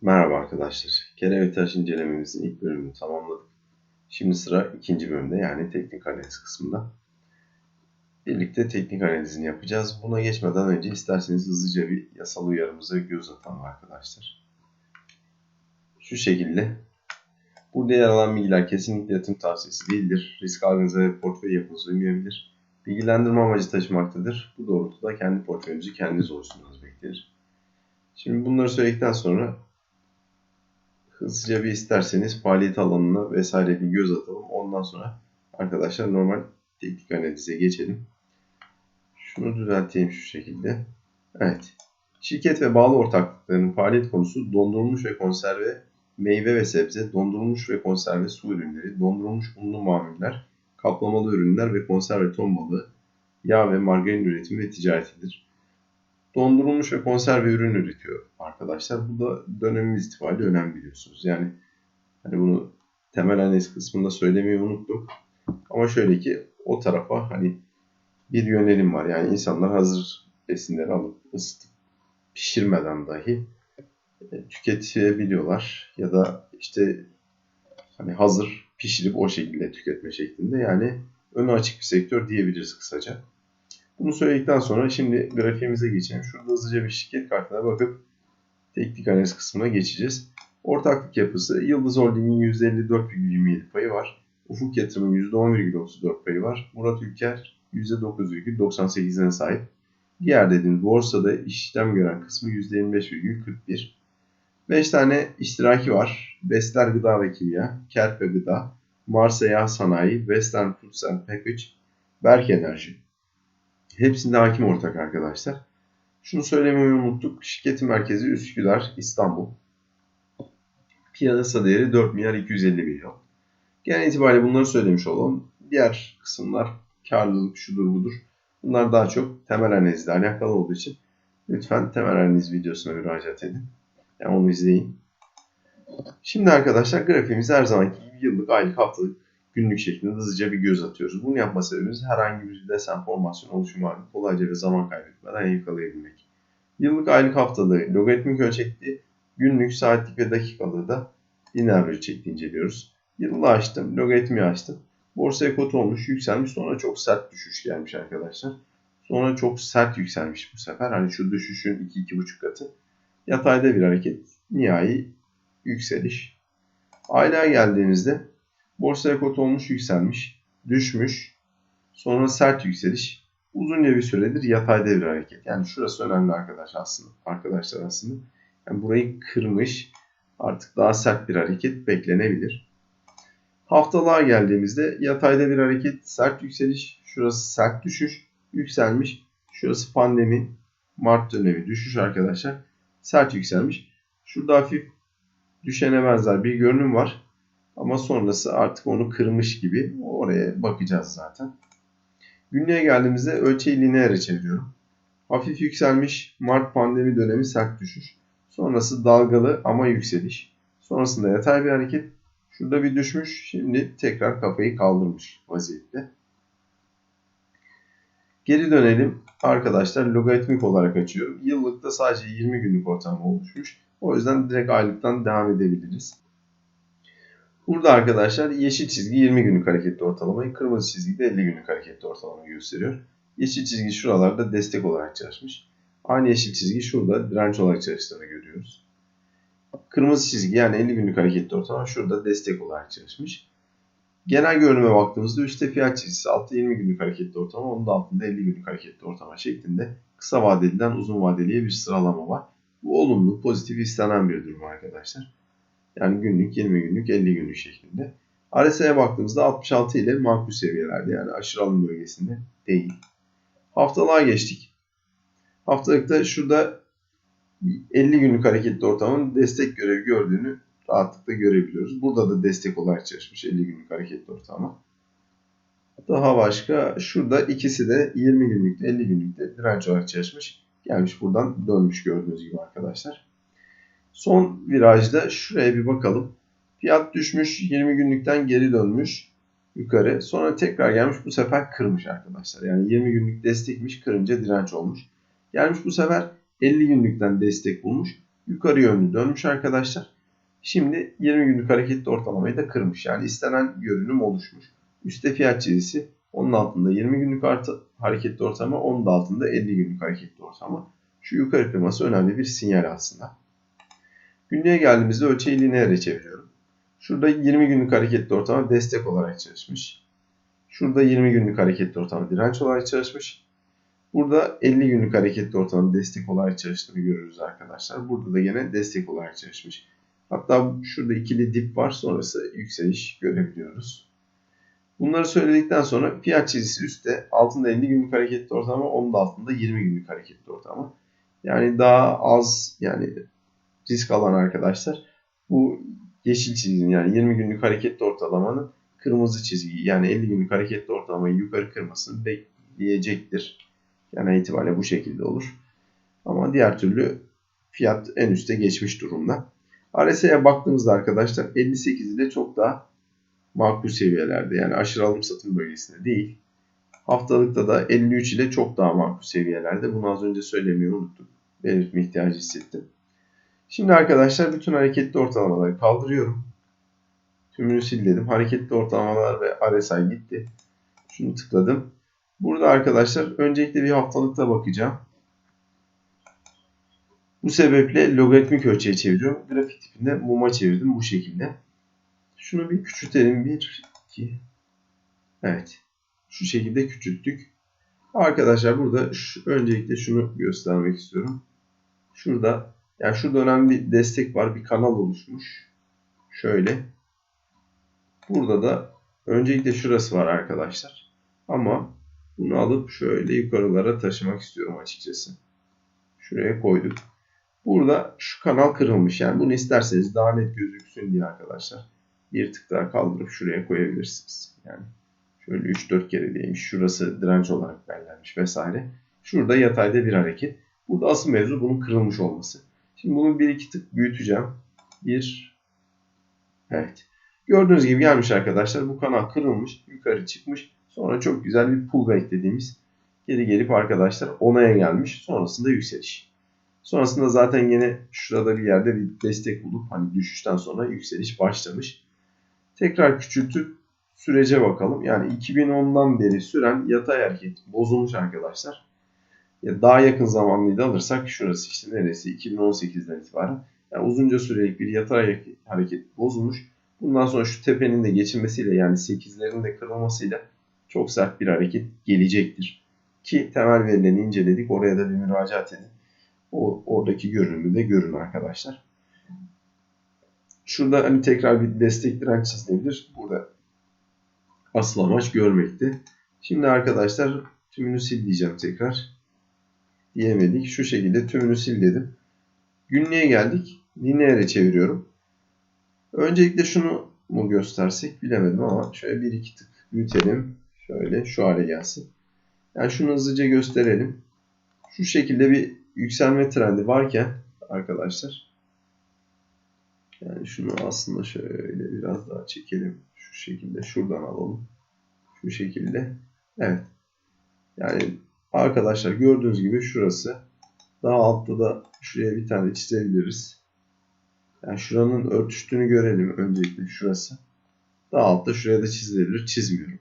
Merhaba arkadaşlar. Kere ve taş incelememizin ilk bölümünü tamamladık. Şimdi sıra ikinci bölümde yani teknik analiz kısmında. Birlikte teknik analizini yapacağız. Buna geçmeden önce isterseniz hızlıca bir yasal uyarımıza göz atalım arkadaşlar. Şu şekilde. Burada yer alan bilgiler kesinlikle yatırım tavsiyesi değildir. Risk algınıza ve portföy yapınıza uymayabilir. Bilgilendirme amacı taşımaktadır. Bu doğrultuda kendi portföyünüzü kendiniz oluşturmanız beklenir. Şimdi bunları söyledikten sonra hızlıca bir isterseniz faaliyet alanına vesaire bir göz atalım. Ondan sonra arkadaşlar normal teknik analize geçelim. Şunu düzelteyim şu şekilde. Evet. Şirket ve bağlı ortaklıklarının faaliyet konusu dondurulmuş ve konserve meyve ve sebze, dondurulmuş ve konserve su ürünleri, dondurulmuş unlu mamuller, kaplamalı ürünler ve konserve ton balığı, yağ ve margarin üretimi ve ticaretidir dondurulmuş ve konserve ürün üretiyor arkadaşlar. Bu da dönemimiz itibariyle önemli biliyorsunuz. Yani hani bunu temel analiz kısmında söylemeyi unuttuk. Ama şöyle ki o tarafa hani bir yönelim var. Yani insanlar hazır besinleri alıp ısıtıp pişirmeden dahi e, tüketebiliyorlar. Ya da işte hani hazır pişirip o şekilde tüketme şeklinde. Yani önü açık bir sektör diyebiliriz kısaca. Bunu söyledikten sonra şimdi grafiğimize geçelim. Şurada hızlıca bir şirket kartına bakıp teknik analiz kısmına geçeceğiz. Ortaklık yapısı Yıldız Holding'in %54,27 payı var. Ufuk Yatırım'ın %10,34 payı var. Murat Ülker %9,98'ine sahip. Diğer dediğimiz borsada işlem gören kısmı %25,41. 5 tane iştiraki var. Besler Gıda ve Kimya, Kerpe Gıda, Marsa Yağ Sanayi, Western Foods Package, Berk Enerji. Hepsinde hakim ortak arkadaşlar. Şunu söylemeyi unuttuk. Şirketin merkezi Üsküdar, İstanbul. Piyasa değeri 4 milyar 250 milyon. Genel itibariyle bunları söylemiş olalım. Diğer kısımlar karlılık şudur budur. Bunlar daha çok temel analizle alakalı olduğu için lütfen temel analiz videosuna müracaat edin. Yani onu izleyin. Şimdi arkadaşlar grafiğimizi her zamanki gibi yıllık, aylık, haftalık günlük şeklinde hızlıca bir göz atıyoruz. Bunu yapma sebebimiz herhangi bir desen formasyon oluşumu halinde kolayca ve zaman kaybetmeden yakalayabilmek. Yıllık, aylık, haftalığı logaritmik ölçekli, günlük, saatlik ve dakikalığı da lineer ölçekli inceliyoruz. Yıllığı açtım, logaritmi açtım. Borsaya kot olmuş, yükselmiş. Sonra çok sert düşüş gelmiş arkadaşlar. Sonra çok sert yükselmiş bu sefer. Hani şu düşüşün 2-2,5 katı. Yatayda bir hareket. Nihai yükseliş. Aylığa geldiğimizde Borsaya kot olmuş yükselmiş, düşmüş, sonra sert yükseliş, uzunca bir süredir yatayda bir hareket. Yani şurası önemli arkadaş aslında, arkadaşlar aslında. Yani burayı kırmış, artık daha sert bir hareket beklenebilir. Haftalığa geldiğimizde yatayda bir hareket, sert yükseliş, şurası sert düşüş, yükselmiş. Şurası pandemi, Mart dönemi düşüş arkadaşlar. Sert yükselmiş. Şurada hafif düşene benzer bir görünüm var. Ama sonrası artık onu kırmış gibi. Oraya bakacağız zaten. Günlüğe geldiğimizde ölçeği lineere çeviriyorum. Hafif yükselmiş Mart pandemi dönemi sert düşüş. Sonrası dalgalı ama yükseliş. Sonrasında yatay bir hareket. Şurada bir düşmüş. Şimdi tekrar kafayı kaldırmış vaziyette. Geri dönelim. Arkadaşlar logaritmik olarak açıyorum. Yıllıkta sadece 20 günlük ortalama oluşmuş. O yüzden direkt aylıktan devam edebiliriz. Burada arkadaşlar yeşil çizgi 20 günlük hareketli ortalamayı, kırmızı çizgi de 50 günlük hareketli ortalamayı gösteriyor. Yeşil çizgi şuralarda destek olarak çalışmış. Aynı yeşil çizgi şurada direnç olarak çalıştığını görüyoruz. Kırmızı çizgi yani 50 günlük hareketli ortalama şurada destek olarak çalışmış. Genel görünüme baktığımızda üstte fiyat çizgisi altta 20 günlük hareketli ortalama, onun da altında 50 günlük hareketli ortalama şeklinde kısa vadeliden uzun vadeliye bir sıralama var. Bu olumlu, pozitif istenen bir durum arkadaşlar. Yani günlük, 20 günlük, 50 günlük şeklinde. RSI'ye baktığımızda 66 ile makul seviyelerde yani aşırı alım bölgesinde değil. Haftalığa geçtik. Haftalıkta şurada 50 günlük hareketli ortamın destek görevi gördüğünü rahatlıkla görebiliyoruz. Burada da destek olarak çalışmış 50 günlük hareketli ortama. Daha başka şurada ikisi de 20 günlükte 50 günlükte direnç olarak çalışmış. Gelmiş buradan dönmüş gördüğünüz gibi arkadaşlar. Son virajda şuraya bir bakalım. Fiyat düşmüş 20 günlükten geri dönmüş yukarı. Sonra tekrar gelmiş bu sefer kırmış arkadaşlar. Yani 20 günlük destekmiş kırınca direnç olmuş. Gelmiş bu sefer 50 günlükten destek bulmuş. yukarı yönlü dönmüş arkadaşlar. Şimdi 20 günlük hareketli ortalamayı da kırmış. Yani istenen görünüm oluşmuş. Üste fiyat çizgisi onun altında 20 günlük artı hareketli ortalama, onun da altında 50 günlük hareketli ortalama. Şu yukarı kırması önemli bir sinyal aslında. Günlüğe geldiğimizde ölçeği lineere çeviriyorum. Şurada 20 günlük hareketli ortalama destek olarak çalışmış. Şurada 20 günlük hareketli ortalama direnç olarak çalışmış. Burada 50 günlük hareketli ortalama destek olarak çalıştığını görürüz arkadaşlar. Burada da yine destek olarak çalışmış. Hatta şurada ikili dip var. Sonrası yükseliş görebiliyoruz. Bunları söyledikten sonra fiyat çizgisi üstte. Altında 50 günlük hareketli ortalama. Onun da altında 20 günlük hareketli ortalama. Yani daha az yani risk alan arkadaşlar bu yeşil çizginin yani 20 günlük hareketli ortalamanın kırmızı çizgiyi yani 50 günlük hareketli ortalamayı yukarı kırmasını bekleyecektir. Yani itibariyle bu şekilde olur. Ama diğer türlü fiyat en üste geçmiş durumda. RSI'ye baktığımızda arkadaşlar 58 ile çok daha makul seviyelerde. Yani aşırı alım satım bölgesinde değil. Haftalıkta da 53 ile çok daha makul seviyelerde. Bunu az önce söylemeyi unuttum. Belirtme ihtiyacı hissettim. Şimdi arkadaşlar bütün hareketli ortalamaları kaldırıyorum. Tümünü sil. Hareketli ortalamalar ve RSI gitti. Şunu tıkladım. Burada arkadaşlar öncelikle bir haftalıkta bakacağım. Bu sebeple logaritmik ölçüye çeviriyorum. Grafik tipinde muma çevirdim bu şekilde. Şunu bir küçültelim. 1, 2. Evet. Şu şekilde küçülttük. Arkadaşlar burada öncelikle şunu göstermek istiyorum. Şurada yani şurada önemli bir destek var. Bir kanal oluşmuş. Şöyle. Burada da öncelikle şurası var arkadaşlar. Ama bunu alıp şöyle yukarılara taşımak istiyorum açıkçası. Şuraya koyduk. Burada şu kanal kırılmış. Yani bunu isterseniz daha net gözüksün diye arkadaşlar. Bir tık daha kaldırıp şuraya koyabilirsiniz. Yani şöyle 3-4 kere değmiş. Şurası direnç olarak belirlenmiş vesaire. Şurada yatayda bir hareket. Burada asıl mevzu bunun kırılmış olması. Şimdi bunu bir iki tık büyüteceğim. Bir. Evet. Gördüğünüz gibi gelmiş arkadaşlar. Bu kanal kırılmış. Yukarı çıkmış. Sonra çok güzel bir pullback dediğimiz geri gelip arkadaşlar onaya gelmiş. Sonrasında yükseliş. Sonrasında zaten yine şurada bir yerde bir destek bulup hani düşüşten sonra yükseliş başlamış. Tekrar küçültüp sürece bakalım. Yani 2010'dan beri süren yatay hareket bozulmuş arkadaşlar. Ya daha yakın zamanlıyı da alırsak şurası işte neresi 2018'den itibaren. Yani uzunca sürelik bir yatay hareket bozulmuş. Bundan sonra şu tepenin de geçilmesiyle yani 8'lerin de kırılmasıyla çok sert bir hareket gelecektir. Ki temel verilerini inceledik. Oraya da bir müracaat edin. O, oradaki görünümü de görün arkadaşlar. Şurada hani tekrar bir destek direnç çizilebilir. Burada asıl amaç görmekti. Şimdi arkadaşlar tümünü sil diyeceğim tekrar. Diyemedik. Şu şekilde tümünü sil dedim. Günlüğe geldik. Lineere çeviriyorum. Öncelikle şunu mu göstersek bilemedim ama şöyle bir iki tık büyütelim. Şöyle şu hale gelsin. Yani şunu hızlıca gösterelim. Şu şekilde bir yükselme trendi varken arkadaşlar yani şunu aslında şöyle biraz daha çekelim. Şu şekilde şuradan alalım. Şu şekilde. Evet. Yani arkadaşlar gördüğünüz gibi şurası. Daha altta da şuraya bir tane çizebiliriz. Yani şuranın örtüştüğünü görelim öncelikle şurası. Daha altta şuraya da çizilebilir. Çizmiyorum.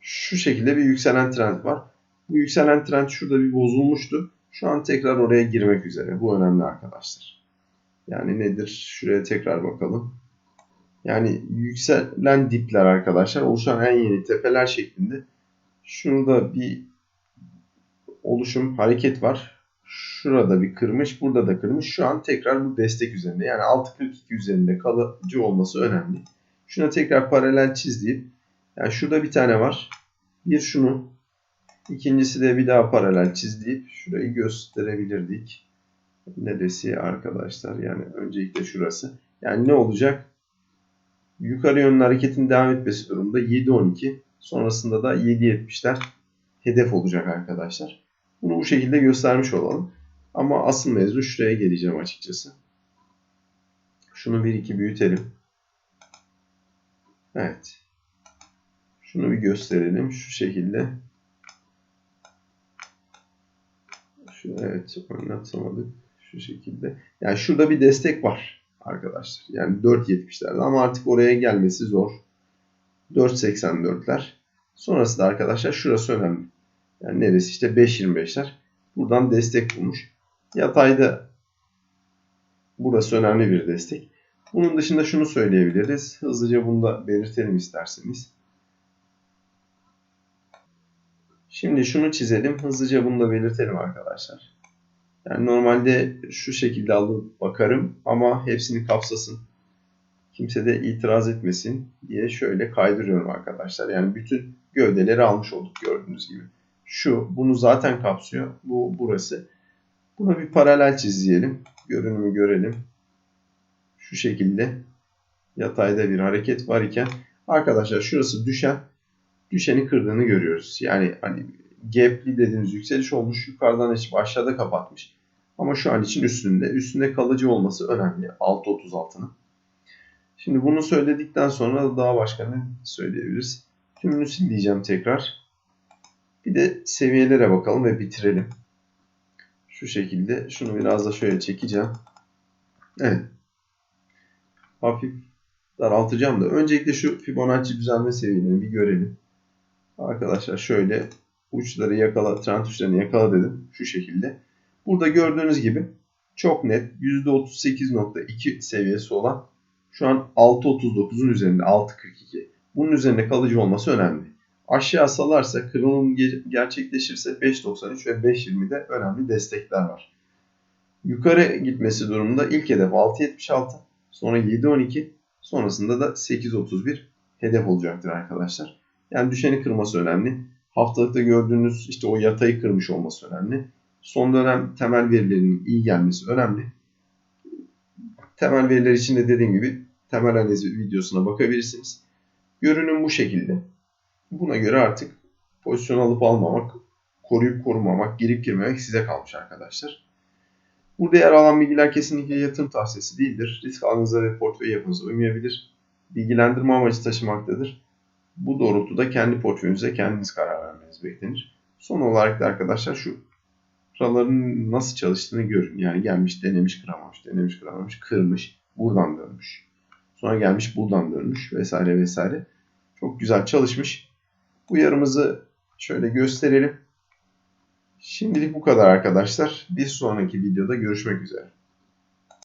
Şu şekilde bir yükselen trend var. Bu yükselen trend şurada bir bozulmuştu. Şu an tekrar oraya girmek üzere. Bu önemli arkadaşlar. Yani nedir? Şuraya tekrar bakalım. Yani yükselen dipler arkadaşlar oluşan en yeni tepeler şeklinde. Şurada bir oluşum hareket var. Şurada bir kırmış, burada da kırmış. Şu an tekrar bu destek üzerinde. Yani 6.42 üzerinde kalıcı olması önemli. Şuna tekrar paralel çiz yani şurada bir tane var. Bir şunu. İkincisi de bir daha paralel çiz şurayı gösterebilirdik. Neresi arkadaşlar? Yani öncelikle şurası. Yani ne olacak? Yukarı yönlü hareketin devam etmesi durumunda 7.12 sonrasında da 7.70'ler hedef olacak arkadaşlar. Bunu bu şekilde göstermiş olalım. Ama asıl mevzu şuraya geleceğim açıkçası. Şunu bir iki büyütelim. Evet. Şunu bir gösterelim şu şekilde. Şu, evet oynatamadık. Şu şekilde. Yani şurada bir destek var arkadaşlar. Yani 4.70'lerde ama artık oraya gelmesi zor. 4.84'ler. Sonrası da arkadaşlar şurası önemli. Yani neresi işte 5.25'ler. Buradan destek bulmuş. Yatayda burası önemli bir destek. Bunun dışında şunu söyleyebiliriz. Hızlıca bunu da belirtelim isterseniz. Şimdi şunu çizelim. Hızlıca bunu da belirtelim arkadaşlar. Yani normalde şu şekilde alıp bakarım ama hepsini kapsasın. Kimse de itiraz etmesin diye şöyle kaydırıyorum arkadaşlar. Yani bütün gövdeleri almış olduk gördüğünüz gibi. Şu bunu zaten kapsıyor. Bu burası. Buna bir paralel çizelim. Görünümü görelim. Şu şekilde yatayda bir hareket var iken arkadaşlar şurası düşen düşeni kırdığını görüyoruz. Yani hani gap'li dediğimiz yükseliş olmuş. Yukarıdan hiç aşağıda kapatmış. Ama şu an için üstünde. Üstünde kalıcı olması önemli. 6.36'nın. Şimdi bunu söyledikten sonra daha başka ne söyleyebiliriz? Tümünü sil diyeceğim tekrar. Bir de seviyelere bakalım ve bitirelim. Şu şekilde. Şunu biraz da şöyle çekeceğim. Evet. Hafif daraltacağım da. Öncelikle şu Fibonacci düzenleme seviyelerini bir görelim. Arkadaşlar şöyle uçları yakala, trend uçlarını yakala dedim. Şu şekilde. Burada gördüğünüz gibi çok net %38.2 seviyesi olan şu an 6.39'un üzerinde 6.42. Bunun üzerinde kalıcı olması önemli. Aşağı salarsa kırılım gerçekleşirse 5.93 ve 5.20'de önemli destekler var. Yukarı gitmesi durumunda ilk hedef 6.76 sonra 7.12 sonrasında da 8.31 hedef olacaktır arkadaşlar. Yani düşeni kırması önemli. Haftalıkta gördüğünüz işte o yatayı kırmış olması önemli. Son dönem temel verilerinin iyi gelmesi önemli. Temel veriler için de dediğim gibi temel analiz videosuna bakabilirsiniz. Görünüm bu şekilde. Buna göre artık pozisyon alıp almamak, koruyup korumamak, girip girmemek size kalmış arkadaşlar. Burada yer alan bilgiler kesinlikle yatırım tavsiyesi değildir. Risk algınıza ve portföy yapınıza uymayabilir. Bilgilendirme amacı taşımaktadır. Bu doğrultuda kendi portföyünüze kendiniz karar vermeniz beklenir. Son olarak da arkadaşlar şu Şuraların nasıl çalıştığını görün. Yani gelmiş, denemiş, kıramamış, denemiş, kıramamış, kırmış, buradan dönmüş. Sonra gelmiş, buradan dönmüş vesaire vesaire. Çok güzel çalışmış. Uyarımızı şöyle gösterelim. Şimdilik bu kadar arkadaşlar. Bir sonraki videoda görüşmek üzere.